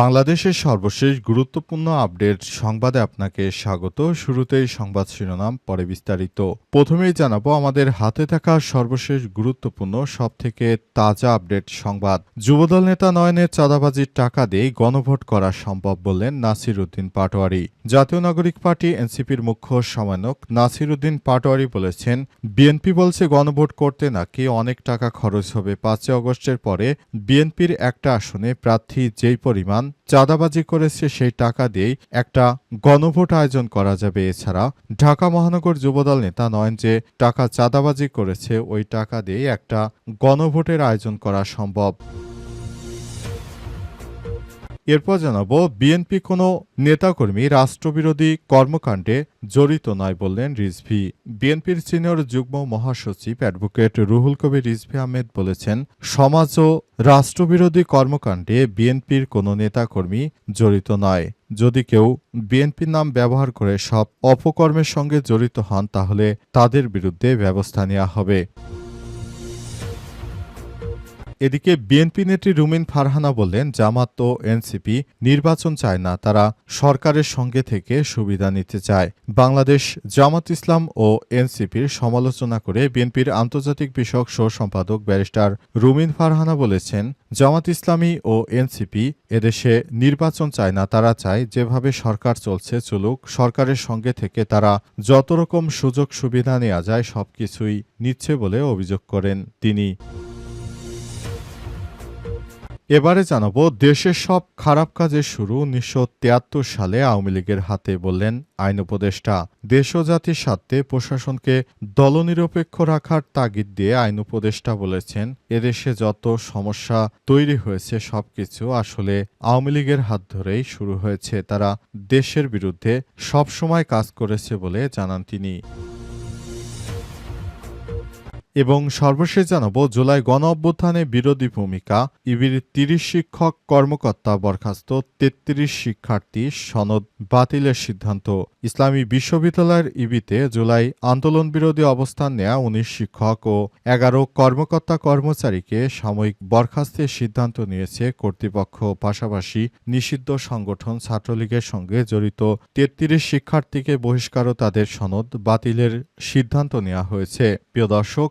বাংলাদেশের সর্বশেষ গুরুত্বপূর্ণ আপডেট সংবাদে আপনাকে স্বাগত। শুরুতেই সংবাদ শিরোনাম, পরে বিস্তারিত। প্রথমেই জানাব আমাদের হাতে থাকা সর্বশেষ গুরুত্বপূর্ণ, সবথেকে তাজা আপডেট সংবাদ। যুবদল নেতা নয়নের চাঁদাবাজির টাকা দিয়ে গণভোট করা সম্ভব বললেন নাসির উদ্দিন পাটোয়ারি। জাতীয় নাগরিক পার্টি এনসিপির মুখ্য সমন্বয়ক নাসির উদ্দিন পাটোয়ারি বলেছেন, বিএনপি বলছে গণভোট করতে নাকি অনেক টাকা খরচ হবে। পাঁচই অগস্টের পরে বিএনপির একটা আসনে প্রার্থী যেই পরিমাণ চাঁদাবাজি করেছে সেই টাকা দিয়েই একটা গণভোট আয়োজন করা যাবে। এছাড়া ঢাকা মহানগর যুবদল নেতা নয়ন যে টাকা চাঁদাবাজি করেছে, ওই টাকা দিয়েই একটা গণভোটের আয়োজন করা সম্ভব। এরপর জানাব, বিএনপি কোনো নেতাকর্মী রাষ্ট্রবিরোধী কর্মকাণ্ডে জড়িত নয় বললেন রিজভি। বিএনপির সিনিয়র যুগ্ম মহাসচিব অ্যাডভোকেট রুহুল কবির রিজভি আহমেদ বলেছেন, সমাজ ও রাষ্ট্রবিরোধী কর্মকাণ্ডে বিএনপির কোনো নেতাকর্মী জড়িত নয়। যদি কেউ বিএনপির নাম ব্যবহার করে সব অপকর্মের সঙ্গে জড়িত হন, তাহলে তাদের বিরুদ্ধে ব্যবস্থা নেওয়া হবে। এদিকে বিএনপি নেত্রী রুমিন ফারহানা বললেন, জামাত ও এনসিপি নির্বাচন চায় না, তারা সরকারের সঙ্গে থেকে সুবিধা নিতে চায়। বাংলাদেশ জামাত ইসলাম ও এনসিপির সমালোচনা করে বিএনপির আন্তর্জাতিক বিষয়ক সহ সম্পাদক ব্যারিস্টার রুমিন ফারহানা বলেছেন, জামাত ইসলামী ও এনসিপি এদেশে নির্বাচন চায় না, তারা চায় যেভাবে সরকার চলছে চলুক, সরকারের সঙ্গে থেকে তারা যত রকম সুযোগ সুবিধা নেওয়া যায় সবকিছুই নিচ্ছে বলে অভিযোগ করেন তিনি। এবারে জানাব, দেশের সব খারাপ কাজের শুরু উনিশশো তিয়াত্তর সালে আওয়ামী লীগের হাতে বললেন আইন উপদেষ্টা। দেশ ও জাতির স্বার্থে প্রশাসনকে দলনিরপেক্ষ রাখার তাগিদ দিয়ে আইন উপদেষ্টা বলেছেন, এদেশে যত সমস্যা তৈরি হয়েছে সবকিছু আসলে আওয়ামী লীগের হাত ধরেই শুরু হয়েছে। তারা দেশের বিরুদ্ধে সবসময় কাজ করেছে বলে জানান তিনি। এবং সর্বশেষ জানাব, জুলাই গণ অভ্যুত্থানে বিরোধী ভূমিকা, ইবির তিরিশ শিক্ষক কর্মকর্তা বরখাস্ত, তেত্রিশ শিক্ষার্থী সনদ বাতিলের সিদ্ধান্ত। ইসলামী বিশ্ববিদ্যালয়ের ইবিতে জুলাই আন্দোলন বিরোধী অবস্থান নেয়া উনিশ শিক্ষক ও এগারো কর্মকর্তা কর্মচারীকে সাময়িক বরখাস্তের সিদ্ধান্ত নিয়েছে কর্তৃপক্ষ। পাশাপাশি নিষিদ্ধ সংগঠন ছাত্রলীগের সঙ্গে জড়িত তেত্রিশ শিক্ষার্থীকে বহিষ্কার ও তাদের সনদ বাতিলের সিদ্ধান্ত নেওয়া হয়েছে। প্রিয় দর্শক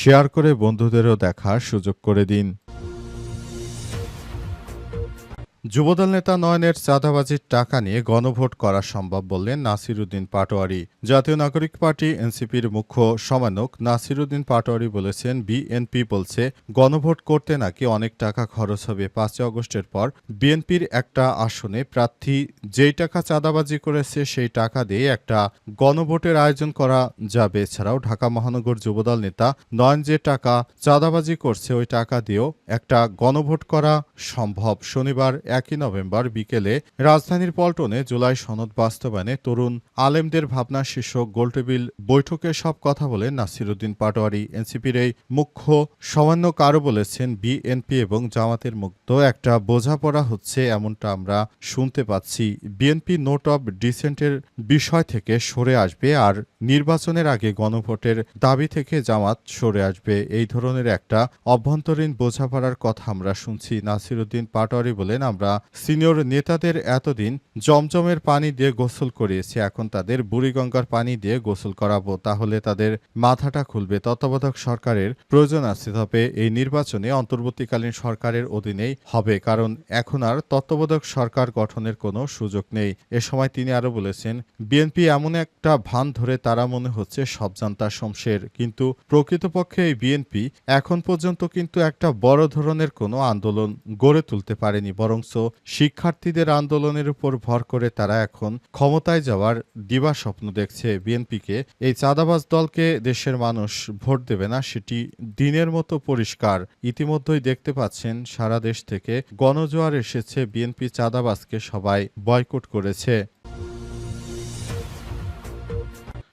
শেয়ার করে বন্ধুদেরও দেখার সুযোগ করে দিন। যুবদল নেতা নয়নের চাঁদাবাজির টাকা নিয়ে গণভোট করা সম্ভব বললেন নাসিরুদ্দিন পাটোয়ারি। জাতীয় নাগরিক পার্টি এনসিপির মুখ্য সমন্বয়ক নাসিরুদ্দিন পাটোয়ারি বলেছেন, বিএনপি বলছে, গণভোট করতে নাকি অনেক টাকা খরচ হবে। পাঁচই অগস্টের পর বিএনপির একটা আসনে প্রার্থী যেই টাকা চাঁদাবাজি করেছে সেই টাকা দিয়ে একটা গণভোটের আয়োজন করা যাবে। এছাড়াও ঢাকা মহানগর যুবদল নেতা নয়ন যে টাকা চাঁদাবাজি করছে, ওই টাকা দিয়েও একটা গণভোট করা সম্ভব। শনিবার একই নভেম্বর বিকেলে রাজধানীর পল্টনে জুলাই সনদ বাস্তবায়নে তরুণ আলেমদের ভাবনা শীর্ষক গোলটেবিল বৈঠকে সব কথা বলে নাসিরুদ্দিন পাটোয়ারি। এনসিপির এই মুখ্য আরও বলেছেন, বিএনপি এবং জামাতের মুক্ত একটা বোঝাপড়া হচ্ছে এমনটা আমরা শুনতে পাচ্ছি। বিএনপি নোট অব ডিসেন্টের বিষয় থেকে সরে আসবে আর নির্বাচনের আগে গণভোটের দাবি থেকে জামাত সরে আসবে। এই ধরনের একটা অভ্যন্তরীণ বোঝাপড়ার কথা আমরা শুনছি। নাসিরুদ্দিন পাটোয়ারি বলেন, আমরা সিনিয়র নেতাদের এতদিন জমজমের পানি দিয়ে গোসল করিয়েছি, এখন তাদের বুড়িগঙ্গার পানি দিয়ে গোসল করাবো, তাহলে তাদের মাথাটা খুলবে। তত্ত্বাবধায়ক সরকারের প্রয়োজন আছে, তবে এই নির্বাচনে অন্তর্বর্তীকালীন সরকারের অধীনেই হবে, কারণ এখন আর তত্ত্বাবধায়ক সরকার গঠনের কোনো সুযোগ নেই। এ সময় তিনি আরও বলেছেন, বিএনপি এমন একটা ভান ধরে তারা মনে হচ্ছে সব জানতা শমশের কিন্তু প্রকৃতপক্ষে এই বিএনপি এখন পর্যন্ত কিন্তু একটা বড় ধরনের কোনো আন্দোলন গড়ে তুলতে পারেনি, বরংস শিক্ষার্থীদের আন্দোলনের উপর ভর করে তারা এখন ক্ষমতায় যাওয়ার দিবা স্বপ্ন দেখছে বিএনপিকে এই চাঁদাবাজ দলকে দেশের মানুষ ভোট দেবে না, সেটি দিনের মতো পরিষ্কার। ইতিমধ্যেই দেখতে পাচ্ছেন সারা দেশ থেকে গণজোয়ার এসেছে বিএনপি চাঁদাবাজকে সবাই বয়কট করেছে।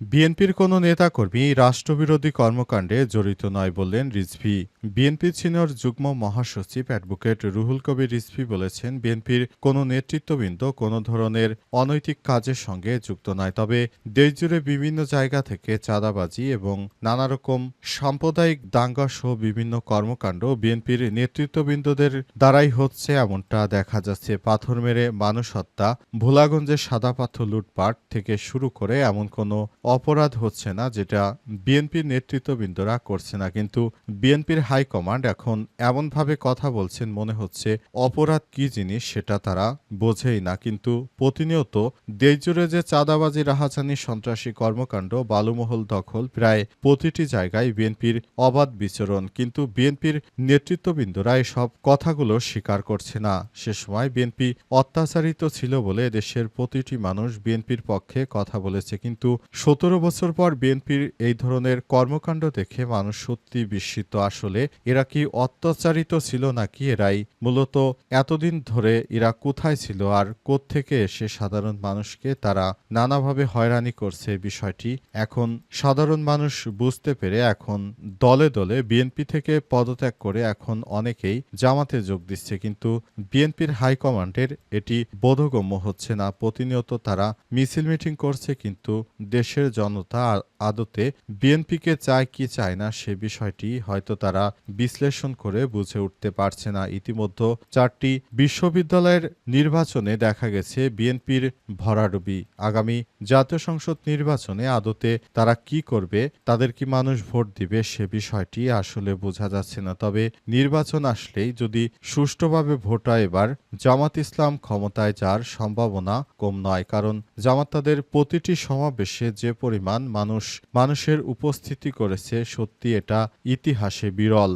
বিএনপির কোনো নেতাকর্মী রাষ্ট্রবিরোধী কর্মকাণ্ডে জড়িত নয় বললেন রিজভি। বিএনপির সিনিয়র যুগ্ম মহাসচিব অ্যাডভোকেট রুহুল কবির রিজভি বলেছেন, বিএনপির কোনো নেতৃত্ববৃন্দ কোনো ধরনের অনৈতিক কাজের সঙ্গে যুক্ত নয়। তবে দেশজুড়ে বিভিন্ন জায়গা থেকে চাঁদাবাজি এবং নানা রকম সাম্প্রদায়িক দাঙ্গা সহ বিভিন্ন কর্মকাণ্ড বিএনপির নেতৃত্ববৃন্দদের দ্বারাই হচ্ছে এমনটা দেখা যাচ্ছে। পাথর মেরে মানুষ হত্যা ভোলাগঞ্জের সাদা পাথর লুটপাট থেকে শুরু করে এমন কোনো অপরাধ হচ্ছে না যেটা বিএনপির নেতৃত্ববৃন্দরা করছে না। কিন্তু বিএনপির হাইকমান্ড এখন এমনভাবে কথা বলছেন মনে হচ্ছে অপরাধ কি জিনিস সেটা তারা বোঝেই না। কিন্তু প্রতিনিয়ত দেশজুড়ে যে চাঁদাবাজি, রাহাজানি, সন্ত্রাসী কর্মকাণ্ড, বালুমহল দখল প্রায় প্রতিটি জায়গায় বিএনপির অবাধ বিচরণ। কিন্তু বিএনপির নেতৃত্ববৃন্দরা এসব কথাগুলো স্বীকার করছে না। সে সময় বিএনপি অত্যাচারিত ছিল বলে দেশের প্রতিটি মানুষ বিএনপির পক্ষে কথা বলেছে। কিন্তু সতেরো বছর পর বিএনপির এই ধরনের কর্মকাণ্ড দেখে মানুষ সত্যি বিস্মিত। আসলে এরা কি অত্যাচারিত ছিল নাকি এরাই? মূলত এতদিন ধরে এরা কোথায় ছিল আর কোত্থেকে এসে সাধারণ মানুষকে তারা নানাভাবে হয়রানি করছে বিষয়টি? এখন সাধারণ মানুষ বুঝতে পেরে এখন দলে দলে বিএনপি থেকে পদত্যাগ করে এখন অনেকেই জামাতে যোগ দিচ্ছে। কিন্তু বিএনপির হাইকমান্ডের এটি বোধগম্য হচ্ছে না। প্রতিনিয়ত তারা মিছিল মিটিং করছে, কিন্তু দেশের জনতা আদতে বিএনপিকে চায় কি চায় না সে বিষয়টি হয়তো তারা বিশ্লেষণ করে বুঝে উঠতে পারছে না। ইতিমধ্যে চারটি বিশ্ববিদ্যালয়ের নির্বাচনে দেখা গেছে বিএনপির ভরাডুবি। আগামী জাতীয় সংসদ নির্বাচনে আদতে তারা কি করবে, তাদের কি মানুষ ভোট দিবে সে বিষয়টি আসলে বোঝা যাচ্ছে না। তবে নির্বাচন আসলেই যদি সুষ্ঠুভাবে ভোট হয় এবার, জামাত ইসলাম ক্ষমতায় যাওয়ার সম্ভাবনা কম নয়। কারণ জামাত তাদের প্রতিটি সমাবেশে যে পরিমাণ মানুষ মানুষের উপস্থিতি করেছে সত্যি এটা ইতিহাসে বিরল।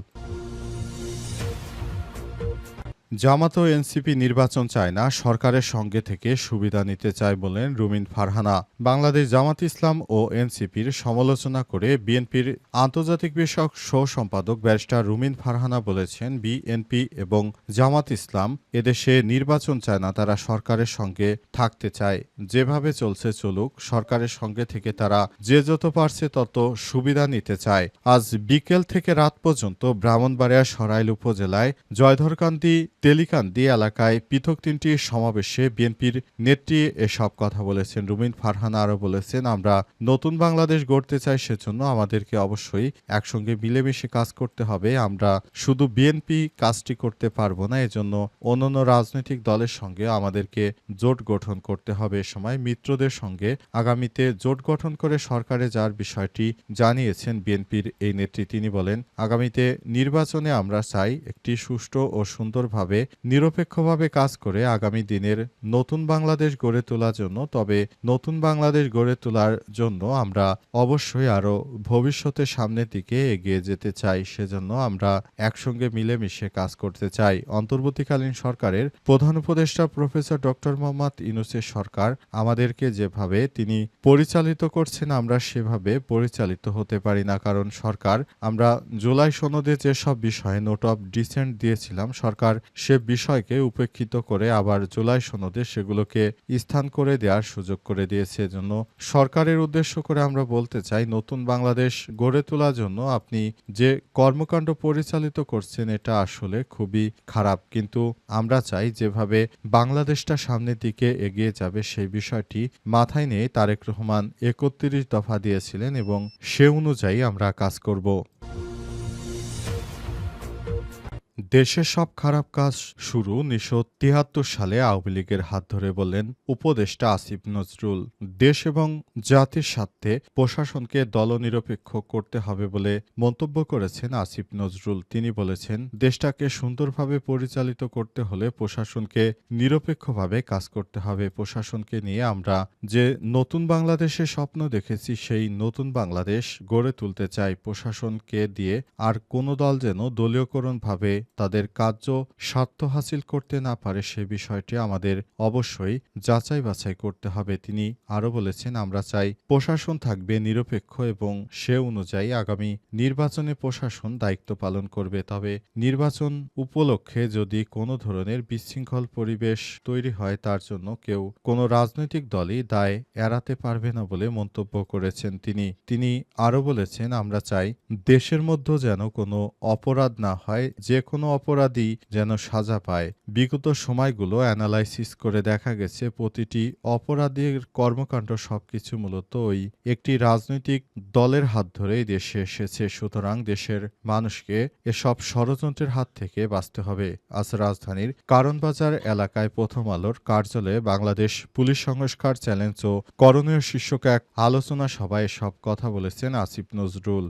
জামাত ও এনসিপি নির্বাচন চায় না, সরকারের সঙ্গে থেকে সুবিধা নিতে চায় বলেন রুমিন ফারহানা। বাংলাদেশ জামাত ইসলাম ও এনসিপির সমালোচনা করে বিএনপির আন্তর্জাতিক বিষয়ক সহ সম্পাদক ব্যারিস্টার রুমিন ফারহানা বলেছেন, বিএনপি এবং জামাত ইসলাম এদেশে নির্বাচন চায় না, তারা সরকারের সঙ্গে থাকতে চায়। যেভাবে চলছে চলুক, সরকারের সঙ্গে থেকে তারা যে যত পারছে তত সুবিধা নিতে চায়। আজ বিকেল থেকে রাত পর্যন্ত ব্রাহ্মণবাড়িয়া সরাইল উপজেলায় জয়ধরকান্দি তেলিকান্দি এলাকায় পৃথক তিনটি সমাবেশে বিএনপির নেত্রী এসব কথা বলেছেন। রুমিন ফারহানা আরও বলেছেন, আমরা নতুন বাংলাদেশ গড়তে চাই সেজন্য আমাদেরকে অবশ্যই একসঙ্গে মিলেমিশে কাজ করতে হবে। আমরা শুধু বিএনপি কাজটি করতে পারব না, এজন্য অন্যান্য রাজনৈতিক দলের সঙ্গে আমাদেরকে জোট গঠন করতে হবে। এ সময় মিত্রদের সঙ্গে আগামীতে জোট গঠন করে সরকারে যাওয়ার বিষয়টি জানিয়েছেন বিএনপির এই নেত্রী। তিনি বলেন, আগামীতে নির্বাচনে আমরা চাই একটি সুষ্ঠু ও সুন্দরভাবে নিরপেক্ষভাবে কাজ করে আগামী দিনের নতুন বাংলাদেশ গড়ে তোলার জন্য, তবে নতুন বাংলাদেশ গড়ে তোলার জন্য আমরা অবশ্যই আরও ভবিষ্যতে সামনের দিকে এগিয়ে যেতে চাই। সেজন্য আমরা একসঙ্গে মিলেমিশে কাজ করতে চাই। অন্তর্বর্তীকালীন সরকারের প্রধান উপদেষ্টা প্রফেসর ডক্টর মোহাম্মদ ইউনুসের সরকার আমাদেরকে যেভাবে তিনি পরিচালিত করছেন, আমরা সেভাবে পরিচালিত হতে পারি না। কারণ সরকার, আমরা জুলাই সনদে যেসব বিষয়ে নোট অফ ডিসেন্ট দিয়েছিলাম, সরকার সে বিষয়কে উপেক্ষিত করে আবার জুলাই সনদে সেগুলোকে স্থান করে দেওয়ার সুযোগ করে দিয়েছে। এজন্য সরকারের উদ্দেশ্য করে আমরা বলতে চাই, নতুন বাংলাদেশ গড়ে তোলার জন্য আপনি যে কর্মকাণ্ড পরিচালিত করছেন, এটা আসলে খুবই খারাপ। কিন্তু আমরা চাই যেভাবে বাংলাদেশটা সামনের দিকে এগিয়ে যাবে, সেই বিষয়টি মাথায় নিয়ে তারেক রহমান একত্রিশ দফা দিয়েছিলেন এবং সে অনুযায়ী আমরা কাজ করব। দেশের সব খারাপ কাজ শুরু উনিশশো তিয়াত্তর সালে আওয়ামী লীগের হাত ধরে বললেন উপদেষ্টা আসিফ নজরুল। দেশ এবং জাতির স্বার্থে প্রশাসনকে দলনিরপেক্ষ করতে হবে বলে মন্তব্য করেছেন আসিফ নজরুল। তিনি বলেছেন, দেশটাকে সুন্দরভাবে পরিচালিত করতে হলে প্রশাসনকে নিরপেক্ষভাবে কাজ করতে হবে। প্রশাসনকে নিয়ে আমরা যে নতুন বাংলাদেশের স্বপ্ন দেখেছি, সেই নতুন বাংলাদেশ গড়ে তুলতে চাই। প্রশাসনকে দিয়ে আর কোনো দল যেন দলীয়করণভাবে তাদের কার্য স্বার্থ হাসিল করতে না পারে সে বিষয়টি আমাদের অবশ্যই যাচাই বাছাই করতে হবে। তিনি আরও বলেছেন, আমরা চাই প্রশাসন থাকবে নিরপেক্ষ এবং সে অনুযায়ী আগামী নির্বাচনে প্রশাসন দায়িত্ব পালন করবে। তবে নির্বাচন উপলক্ষে যদি কোনো ধরনের বিশৃঙ্খল পরিবেশ তৈরি হয়, তার জন্য কেউ কোনো রাজনৈতিক দলই দায় এড়াতে পারবে না বলে মন্তব্য করেছেন তিনি। তিনি আরও বলেছেন, আমরা চাই দেশের মধ্যে যেন কোনো অপরাধ না হয়, যে কোনো অপরাধী যেন সাজা পায়। বিগত সময়গুলো অ্যানালাইসিস করে দেখা গেছে, প্রতিটি অপরাধীর কর্মকাণ্ড সবকিছু মূলত ওই একটি রাজনৈতিক দলের হাত ধরেই দেশে এসেছে। সুতরাং দেশের মানুষকে এসব ষড়যন্ত্রের হাত থেকে বাঁচতে হবে। আজ রাজধানীর কারণবাজার এলাকায় প্রথম আলোর কার্যালয়ে বাংলাদেশ পুলিশ সংস্কার চ্যালেঞ্জ ও করণীয় শীর্ষক এক আলোচনা সভায় সব কথা বলেছেন আসিফ নজরুল।